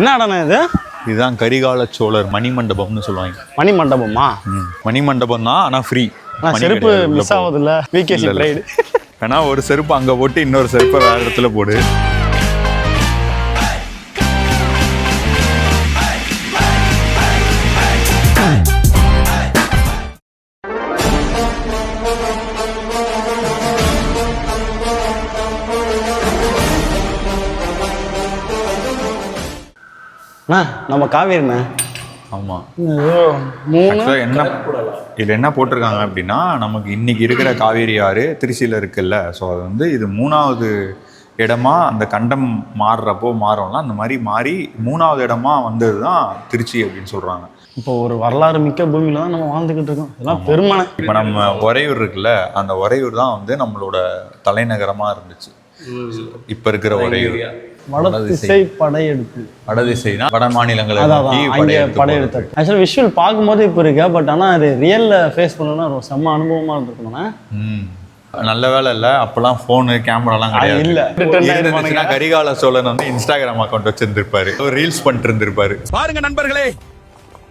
என்ன இடம்ண்ணா இது? இதுதான் கரிகால சோழர் மணிமண்டபம்னு சொல்லுவாங்க. மணி மண்டபமா ம். மணிமண்டபம் தான் ஆனால் ஃப்ரீ செருப்பு மிஸ் ஆகுதுல்ல. விகேசி. பிரைடு வேணா ஒரு செருப்பு அங்கே போட்டு இன்னொரு செருப்பை வேற இடத்துல போடு. அண்ணா நம்ம காவேரிண்ணா ஆமாம் ஆக்சுவலாக என்ன இதில் என்ன போட்டிருக்காங்க அப்படின்னா நமக்கு இன்னைக்கு இருக்கிற காவேரி ஆறு திருச்சியில் இருக்குல்ல. ஸோ அது வந்து இது மூணாவது இடமா அந்த கண்டம் மாறுறப்போ மாறும்ல. அந்த மாதிரி மாறி மூணாவது இடமா வந்தது தான் திருச்சி அப்படின்னு சொல்கிறாங்க இப்போ ஒரு வரலாறு மிக்க பூமியில தான் நம்ம வாழ்ந்துக்கிட்டு இருக்கோம். இதெல்லாம் பெருமனை. இப்போ நம்ம உறையூர் இருக்குல்ல அந்த உறையூர் தான் வந்து நம்மளோட தலைநகரமாக இருந்துச்சு. இப்போ இருக்கிற உறையூர் வடதிசை படையெடுப்பு வடதிசைனா வட மாநிலங்களை படையெடுத்து ஆக்சுவலாக விஷுவல் பார்க்கும்போது இப்போ இருக்கு பட் ஆனால் அது ரியலில் ஃபேஸ் பண்ணணும்னா ஒரு செம்ம அனுபவமாக இருந்திருக்கணும்ண்ணா ம். நல்ல வேலை இல்ல. அப்பெல்லாம் ஃபோனு கேமராலாம் கிடையாது. இல்ல. இருந்துச்சுன்னா கரிகால சோழன் வந்து இன்ஸ்டாகிராம் அக்கௌண்ட் வச்சிருந்திருப்பாரு. ரீல்ஸ் பண்ணிட்டு இருந்திருப்பாரு. பாருங்க நண்பர்களே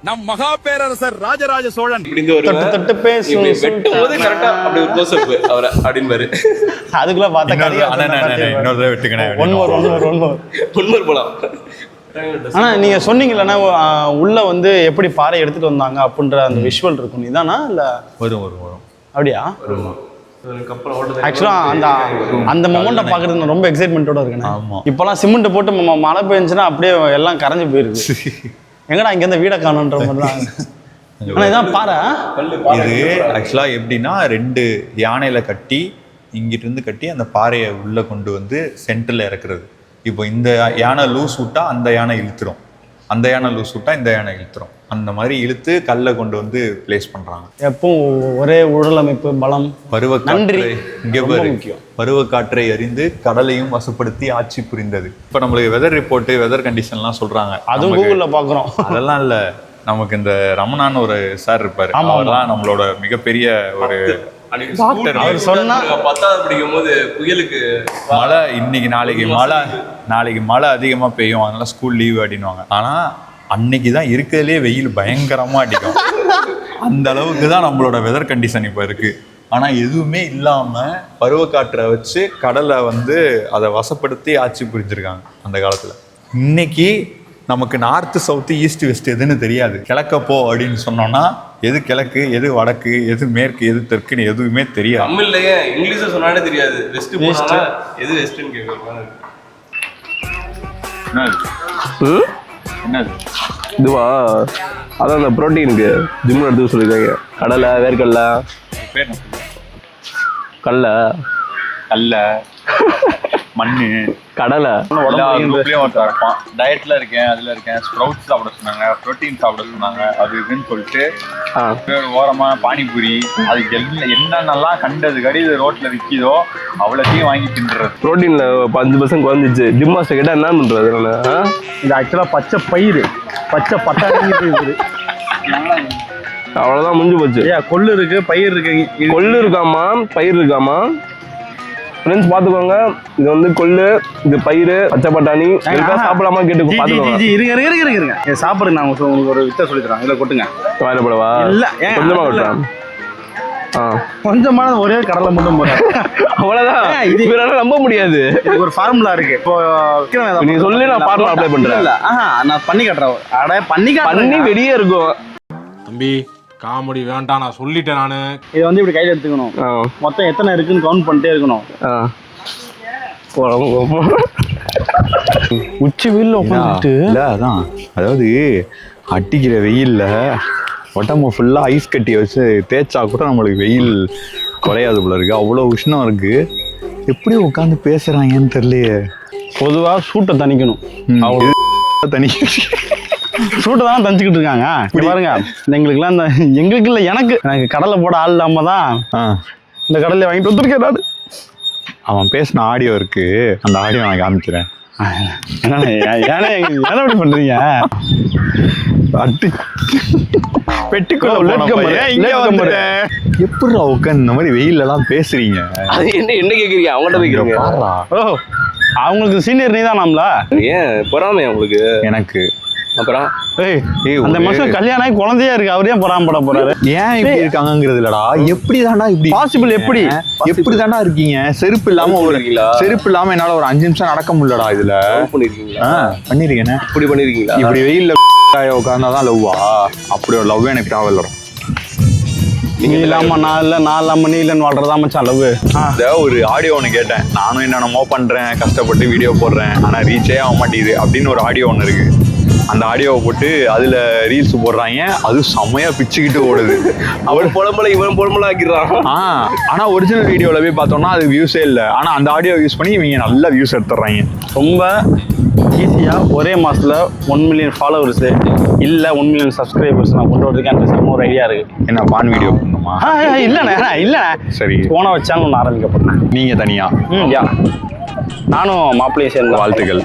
நம் மகா பேரரசர் ராஜராஜ சோழன். தொட்டு தொட்டு பேசும் இப்படி வெட்டும் போது கரெக்டா அப்படி ஒரு க்ளோஸ் அப் அவரை அப்படின்பாரு. அதுக்குள்ள பார்த்தா இன்னொரு அண்ணா, இன்னொரு தடவை வெட்டுக்கணே one more one more one more முன்னர் போலாம். ஆனா நீங்க சொன்னீங்கல்லண்ணா உள்ள வந்து எப்படி பாறை எடுத்துட்டு வந்தாங்க அப்படின்ற அந்த விஷுவல் இருக்கும். இதானா இல்ல? வரும் வரும் வரும். அப்படியா? ஆக்சுவலா அந்த அந்த மொமெண்ட்டை பார்க்கறது நான் ரொம்ப எக்ஸைட்மெண்ட்டோட இருக்கேன் ஆமா. இப்போலாம் சிமெண்ட் போட்டு மழை பெஞ்சுன்னா அப்படியே எல்லாம் கரைஞ்சு போயிருக்கு. எங்கடா இங்க இருந்து வீட காணுன்ற மாதிரி தான் ஆனா இதான் பாறை. இது ஆக்சுவலா எப்படின்னா ரெண்டு யானையில கட்டி இங்கிட்டு இருந்து கட்டி அந்த பாறையை உள்ள கொண்டு வந்து சென்டர்ல இறக்குறது. இப்போ இந்த யானை லூஸ் விட்டா அந்த யானை இழுத்துரும். அந்த யானை லூஸ் விட்டா இந்த யானை இழுத்துரும். அந்த மாதிரி இழுத்து கல்லை கொண்டு வந்து பிளேஸ் பண்றாங்க. எப்பவும் ஒரே உடல் அமைப்பு பலம் நன்றி. பருவக்காற்றை இங்க ரொம்ப பாரு. முக்கியம். பருவக்காற்றை அறிந்து கடலையும் வசப்படுத்தி ஆட்சி புரிந்தது. இப்போ நம்மளுக்கு வெதர் ரிப்போர்ட் வெதர் கண்டிஷன்லாம் சொல்றாங்க. அதுவும் கூகுள்ல பாக்குறோம் அதெல்லாம் இல்ல. நமக்கு இந்த ரமணான்னு ஒரு சார் இருப்பாரு. அவர்லாம் நம்மளோட மிகப்பெரிய ஒரு அவர் சொன்னா-. பத்தாவது படிக்கும் போது புயலுக்கு மழை இன்னைக்கு நாளைக்கு மழை நாளைக்கு மழை அதிகமா பெய்யும் அதனால ஸ்கூல் லீவ் அப்படின்னுவாங்க. ஆனா அன்னைக்கு தான் இருக்கிறதுலே வெயில் பயங்கரமா அடிக்கும். அந்த அளவுக்கு தான் நம்மளோட வெதர் கண்டிஷன் இப்போ இருக்கு. ஆனா எதுவுமே இல்லாம பருவக்காற்றை வச்சு கடலை வந்து அதை வசப்படுத்தி ஆட்சி புரிஞ்சிருக்காங்க அந்த காலத்துல. இன்னைக்கு நமக்கு நார்த்து சவுத்து ஈஸ்ட் வெஸ்ட் எதுன்னு தெரியாது. கிழக்க போ அப்படின்னு சொன்னோம்னா எது கிழக்கு எது வடக்கு எது மேற்கு எது தெற்குன்னு எதுவுமே தெரியாது. தமிழ்லயே இங்கிலீஷ்ல சொன்னாலே தெரியாது. வெஸ்ட் போனா எது வெஸ்ட்னு என்னது? என்னது? இதுவா? அதான் அந்த ப்ரோட்டீனுக்கு ஜிம்மில் எடுத்துக்க சொல்லியிருக்காங்க. கடலை வேர்க்கடலை. பேர்? கடலை கல்ல. மண்ணு. கடலை. இருப்பான் டயட்ல இருக்கேன் அதுல இருக்கேன். ஸ்ப்ரவுட்ஸ் சாப்பிட சொன்னாங்க ப்ரோட்டீன் சாப்பிட சொன்னாங்க அது இதுன்னு சொல்லிட்டு. ஓரமா பானிபூரி அது என்ன என்னென்னலாம் கண்டது கடிது ரோட்ல விற்கிதோ அவ்வளோத்தையும் வாங்கி தின்றது. ப்ரோட்டீனில் அஞ்சு பர்சன்ட் குறைஞ்சிச்சு. ஜிம் மாஸ்டர் கேட்டால் என்ன பண்ணுறது நான் இது ஆக்சுவலா பச்சை பயிறு. பச்சை பட்டாணி இது அவ்வளோதான் முடிஞ்சு போச்சு. கொள்ளு இருக்கு பயிர் இருக்கு. கொள்ளு இருக்காமா? பயிர் இருக்காமா? ஃப்ரெண்ட்ஸ் பார்த்துக்கோங்க. இது வந்து கொள்ளு இது பயிர் பச்சை பட்டாணி. இருக்கா சாப்பிடாம கேட்டு ஜி, இருங்க இருங்க இருங்க இருங்க. சாப்பிடுங்க நான் உங்களுக்கு ஒரு வித்தை சொல்லி தரேன் இதில் கொட்டுங்க வாயிலப்படவா இல்ல, கொஞ்சமா ஆ. கொஞ்சமான ஒரே கடலை மட்டும் போடுறேன் அவ்வளோதான் ஏன் இது- இவரால நம்ப முடியாது. ஒரு ஃபார்முலா இருக்கு. இப்போ நீ சொல்லி நான் formula apply பண்றேன். இல்ல ஆஹா நான் பண்ணி காட்டுறேன். அட பண்ணி பண்ணி காட்டுறேன் வெளியே இருக்கும். தம்பி காமெடி வேண்டாம் நான் சொல்லிட்டேன் நானு. இதை வந்து இப்படி கையில எடுத்துக்கணும். மொத்தம் எத்தனை இருக்குன்னு கவுண்ட் பண்ணிட்டே இருக்கணும். உச்சி வெயில்ல உட்காந்துட்டு இல்ல அதான். அதாவது அடிக்கிற வெயில்ல உடம்பு ஃபுல்லா ஐஸ் கட்டி வச்சு தேய்ச்சா கூட நம்மளுக்கு வெயில் குறையாது போல இருக்கு. அவ்வளோ உஷ்ணம் இருக்கு. எப்படி உட்காந்து பேசுறாங்கன்னு தெரியலையே. பொதுவா சூட்டை தணிக்கணும். அவ்வளோ தனி சூட்டை தான் தணிச்சுக்கிட்டு இருக்காங்க? இங்க பாருங்க. எங்களுக்குலாம் இந்த எங்களுக்கு இல்ல எனக்கு. எனக்கு கடலை போட ஆள் இல்லாம தான் ஆ. இந்த கடலை வாங்கிட்டு வந்திருக்கேன் நான். அவன் பேசின ஆடியோ இருக்கு. அந்த ஆடியோ நான் காமிக்கிறேன். பண்றீங்க? எப்படி உட்காந்து இந்த மாதிரி வெயில்ல எல்லாம் பேசுறீங்க? அது என்ன என்ன கேக்குறீங்க? அவங்கள்ட்ட போய்க்கிறீங்க. ஓ அவங்களுக்கு சீனியர் நீ தான் ஏன் பொறாமை உங்களுக்கு? எனக்கு. அப்புறம் அந்த மனுஷன் கல்யாணம் ஆகி குழந்தையா இருக்கு அவர் ஏன் பொறாமப்பட போறாரு? ஏன் இப்படி இருக்காங்கங்கிறது இல்லடா எப்படி தாண்டா இப்படி Possible எப்படி? எப்படி தாண்டா இருக்கீங்க? செருப்பு இல்லாம ஒரு? செருப்பு இல்லாம என்னால ஒரு அஞ்சு நிமிஷம் நடக்க முடியலடா இதுல. பண்ணிருக்கீங்களா? பண்ணிருக்கேனே இப்படி பண்ணிருக்கீங்களா? இப்படி வெயில்ல உட்கார்ந்தாதான் லவ்வா அப்படி ஒரு லவ் எனக்கு தேவையில்ல நீ இல்லாம நான் இல்ல நான் இல்லாம நீ இல்லைன்னு வாழ்றதா மச்சான் லவ் இந்த ஒரு ஆடியோ ஒன்று கேட்டேன். நானும் என்னென்னமோ பண்றேன் கஷ்டப்பட்டு வீடியோ போடுறேன் ஆனா ரீச்சே ஆக மாட்டேங்குது அப்படின்னு ஒரு ஆடியோ ஒன்று இருக்கு. அந்த ஆடியோவை போட்டு அதுல ரீல்ஸ் போடுறாங்க. அது செம்மையா பிச்சுக்கிட்டு ஓடுது. அவன் புலம்பல இவன் புலம்பல ஆக்கிடுறான் ஆ ஆனா ஒரிஜினல் வீடியோல போய் பார்த்தோம்னா அது வியூஸே இல்லை. ஆனா அந்த ஆடியோ யூஸ் பண்ணி இவங்க நல்ல வியூஸ் எடுத்துடுறாங்க. ரொம்ப ஈஸியா ஒரே மாசத்துல ஒன் மில்லியன் ஃபாலோவர்ஸ் இல்ல ஒன் மில்லியன் சப்ஸ்கிரைபர்ஸ் நான் கொண்டு வரதுக்கு எனக்கு செம்ம ஒரு ஐடியா இருக்கு. என்ன பான் வீடியோ ஆ, இல்லண்ணே இல்லண்ணே. சரி. போன வச்சாலும் ஒன்று ஆரம்பிக்க போறேன் நீங்க தனியா? ம் யா. நானும் மாப்பிள்ளையும் சேர்ந்து வாழ்த்துக்கள்.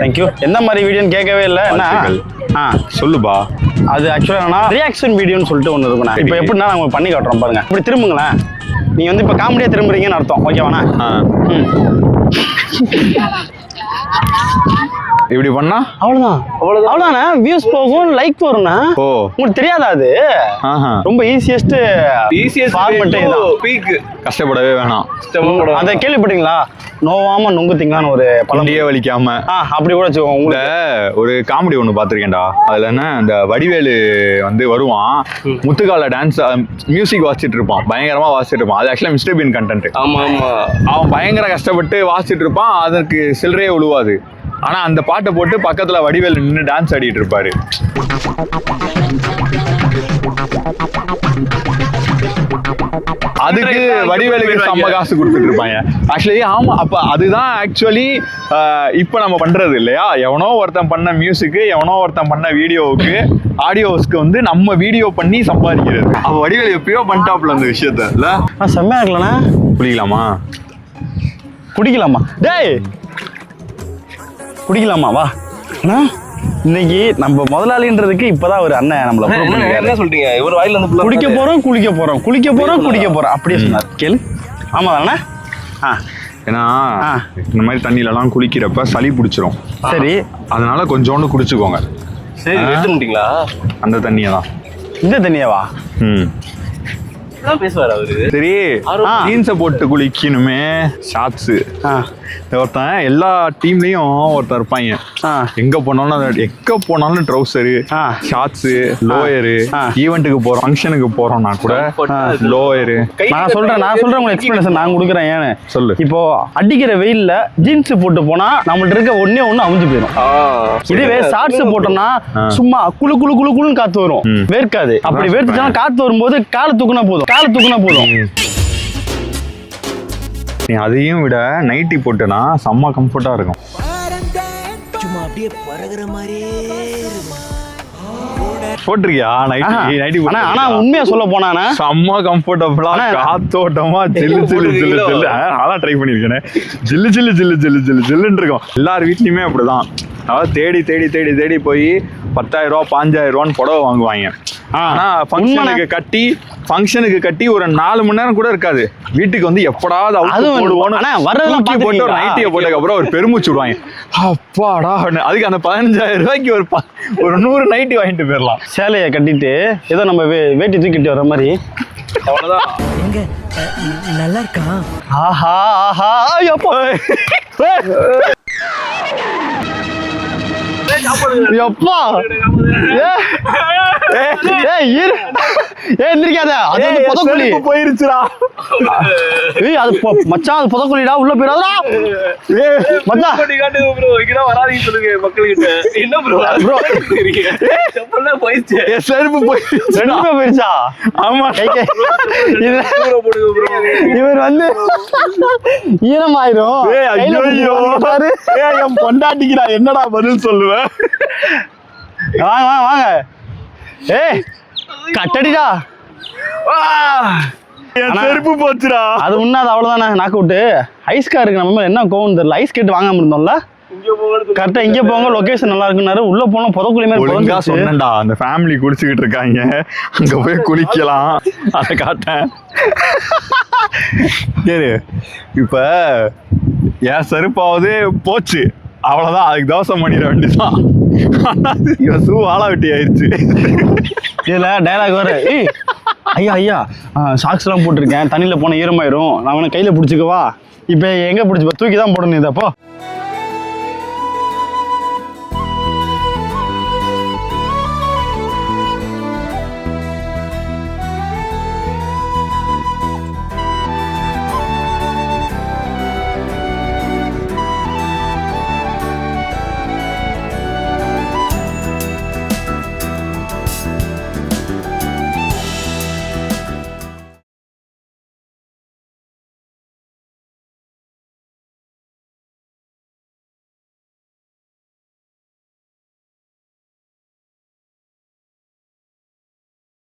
தேங்க்யூ எந்த மாதிரி வீடியோன்னு கேட்கவே இல்லை. என்ன. ஆ. சொல்லுப்பா. அது ஆக்சுவலாக என்னன்னா ரியாக்ஷன் வீடியோன்னு சொல்லிட்டு ஒன்று இருக்குண்ணே. இப்போ. எப்படின்னா நாங்கள் பண்ணி காட்டுறோம் பாருங்க. இப்படி திரும்புங்களேன். நீங்கள் வந்து இப்போ காமெடியாக திரும்புறீங்கன்னு அர்த்தம். ஓகேவாண்ணா ஆ, ம். இப்படி பண்ணா? அவ்வளோதான் அவ்வளோதான் அவ்வளோதாண்ணே வியூஸ் போகும் லைக் வரும்ண்ணா. ஓ. உங்களுக்கு தெரியாதா அது? ரொம்ப ஈஸியஸ்ட் ஈஸியஸ்ட் ஃபார்மெட் பீக் கஷ்டப்படவே வேணாம். அதை கேள்விப்பட்டீங்களா? நோவாம நொங்குத்தீங்களான்னு ஒரு பழம் பழண்டியே வலிக்காம. அப்படி கூட உங்களுக்கு ஒரு காமெடி ஒன்று பார்த்துருக்கேன்டா. அதில் என்ன இந்த வடிவேலு வந்து வருவான். முத்துக்கால டான்ஸ் மியூசிக் வாசிச்சுட்டு இருப்பான். பயங்கரமா வாசிச்சுட்டு இருப்பான். அது ஆக்சுவலாக மிஸ்டர் பீன் கண்டென்ட் ஆமா ஆமா. அவன் பயங்கர கஷ்டப்பட்டு வாசிச்சுட்டு இருப்பான். அதற்கு சில்லறையே உழுவாது. ஆனா அந்த பாட்டை போட்டு பக்கத்துல வடிவேலு நின்று டான்ஸ் ஆடிட்டு இருப்பாரு. அதுக்கு வடிவேலுக்கு செம்ம காசு கொடுத்துட்டு இருப்பாங்க. ஆக்சுவலி ஆமா அப்ப அதுதான் ஆக்சுவலி இப்போ நம்ம பண்றது இல்லையா? எவனோ ஒருத்தன் பண்ண மியூசிக்கு எவனோ ஒருத்தன் பண்ண வீடியோவுக்கு ஆடியோஸ்க்கு வந்து நம்ம வீடியோ பண்ணி சம்பாதிக்கிறது. அப்ப வடிவேலு எப்பயோ பண்ணிட்டாப்ல அந்த விஷயத்த இல்ல? ஆ செம்மையா இருக்கலண்ணா புரியலாமா குடிக்கலாமா? டேய் குடிக்கலாமா? வா. அண்ணா இன்னைக்கு நம்ம முதலாளின்றதுக்கு இப்பதான் ஒரு அண்ணன் நம்மள என்ன சொல்றீங்க? இவர் வாயில இருந்து குடிக்க போறோம் குளிக்க போறோம். குளிக்க போறோம் குடிக்க போறோம். அப்படியே சொன்னார். கேளு. ஆமா தானே ஆ. ஏன்னா. இந்த மாதிரி தண்ணியிலலாம் குளிக்கிறப்ப சளி பிடிச்சிரும். சரி. அதனால கொஞ்சோண்டு குடிச்சுக்கோங்க. சரி எடுத்துட்டீங்களா அந்த தண்ணியை தான் இந்த தண்ணியாவா? ம். பேசுவார் அவரு. சரி. ஜீன்ஸை போட்டு குளிக்கணுமே ஷார்ட்ஸு ஒருத்தன் எல்லா டீம்லயும் ஒருத்தன் இருப்பாங்க. எங்க போனாலும் எங்க போனாலும் ட்ரௌசரு. ஷார்ட்ஸு லோயரு ஆ. ஈவெண்ட்டுக்கு போறோம் ஃபங்க்ஷனுக்கு போறோம்னா கூட லோயரு நான் சொல்றேன் நான் சொல்றேன் உங்களுக்கு எக்ஸ்பிளனேஷன் நான் கொடுக்குறேன் ஏன்னு சொல்லு. இப்போ அடிக்கிற வெயில்ல ஜீன்ஸ் போட்டு போனா நம்மள்ட்ட இருக்க ஒண்ணே ஒண்ணு அவிஞ்சு போயிடும் இதுவே ஷார்ட்ஸ் போட்டோம்னா. சும்மா குளு குளு குளு குளுன்னு காத்து வரும். வேர்க்காது. அப்படி வேர்த்துச்சுன்னா. காத்து வரும்போது காலை தூக்குனா போதும். காலை தூக்குனா போதும். நீ அதையும் விட நைட்டி போட்டுனா செம்ம கம்ஃபர்ட்டா இருக்கும். சும்மா அப்படியே பறகுற மாதிரியே போட்டிருக்கியா. நைட்டி நைட்டி ஆனா ஆனா உண்மையா சொல்ல போனானா? செம்ம கம்ஃபர்டபுளா காத்தோட்டமா ஜில்லு ஜில்லு ஜில்லு ஜில்லு. நான் ட்ரை பண்ணிருக்கேன் ஜில்லு ஜில்லு ஜில்லு ஜில்லு ஜில்லு ஜில்லுன்னு இருக்கும். எல்லார் வீட்லயுமே அப்படிதான். அதாவது தேடி தேடி தேடி தேடி போய் பத்தாயிரம் ரூபா பாஞ்சாயிரம் ரூபான்னு புடவை வாங்குவாங்க. ஆனா ஃபங்க்ஷனுக்கு கட்டி ஃபங்க்ஷனுக்கு கட்டி ஒரு நாலு மணி நேரம் கூட இருக்காது. வீட்டுக்கு வந்து எப்படாவது போடுவோன்னு ஆனா வர்றதெல்லாம் தூக்கி போட்டு ஒரு? நைட்டியை போட்டதுக்கு அப்புறம் ஒரு பெருமூச்சு விடுவாங்க. அப்பாடா அப்படின்னு. அதுக்கு அந்த பதினஞ்சாயிரம் ரூபாய்க்கு ஒரு ஒரு நூறு நைட்டி வாங்கிட்டு போயிடலாம். சேலையை கட்டிட்டு ஏதோ நம்ம வேட்டி தூக்கிட்டு வர மாதிரி. அவ்வளவுதான். எங்க? அஹ், நல்லா இருக்கான் ஆஹா ஆஹா எப்போ. ஏய் ஏய் போயிருச்சுடா. ஏய் அது மச்சான் அது புதக்குழிடா. உள்ள போயிடாதடா ஏய். மச்சான். காட்டி ப்ரோ இங்கதான் வராதீங்க சொல்லுங்க மக்கள்கிட்ட. என்ன ப்ரோ Bro. செப்பல்லாம் போயிடுச்சு என் செருப்பு ஆமா. இது ப்ரோ போடுங்க ப்ரோ இவர் வந்து ஈரமாயிரும் ஏய் ஐயோ பாரு. ஏய் என் பொண்டாட்டிக்கு நான் என்னடா பதில் சொல்லுவேன் வாங்க வாங்க வாங்க. ஏய் கட்டடிடா. செருப்பு போச்சுடா. அது உண்ணாது அவ்வளவுதானே நாக்கு விட்டு ஐஸ்கா இருக்கு நம்ம என்ன கோவம் தெரியல? ஐஸ் கேட்டு வாங்காம இருந்தோம்ல? கரெக்டா இங்க போங்க லொகேஷன் நல்லா இருக்குன்னாரு. உள்ள போனா புதக்குழி மாதிரி. சொன்னேன்டா அந்த ஃபேமிலி குளிச்சுக்கிட்டு இருக்காங்க. அங்க போய் குளிக்கலாம். அதை காட்டேன். சரி இப்ப என் செருப்பாவது போச்சு. அவ்வளவுதான் அதுக்கு தோசை பண்ணிட வேண்டியதான் இவன் ஷூ ஆளா வெட்டி ஆயிடுச்சு இதுல டைலாக் வர ஏய் ஐயா ஐயா சாக்ஸ் எல்லாம் போட்டிருக்கேன். தண்ணியில போன ஈரமாயிரும். நான் அவனை கையில பிடிச்சிக்கவா? இப்போ எங்க பிடிச்சிப்பா தூக்கி தான் போடணும் இதப்போ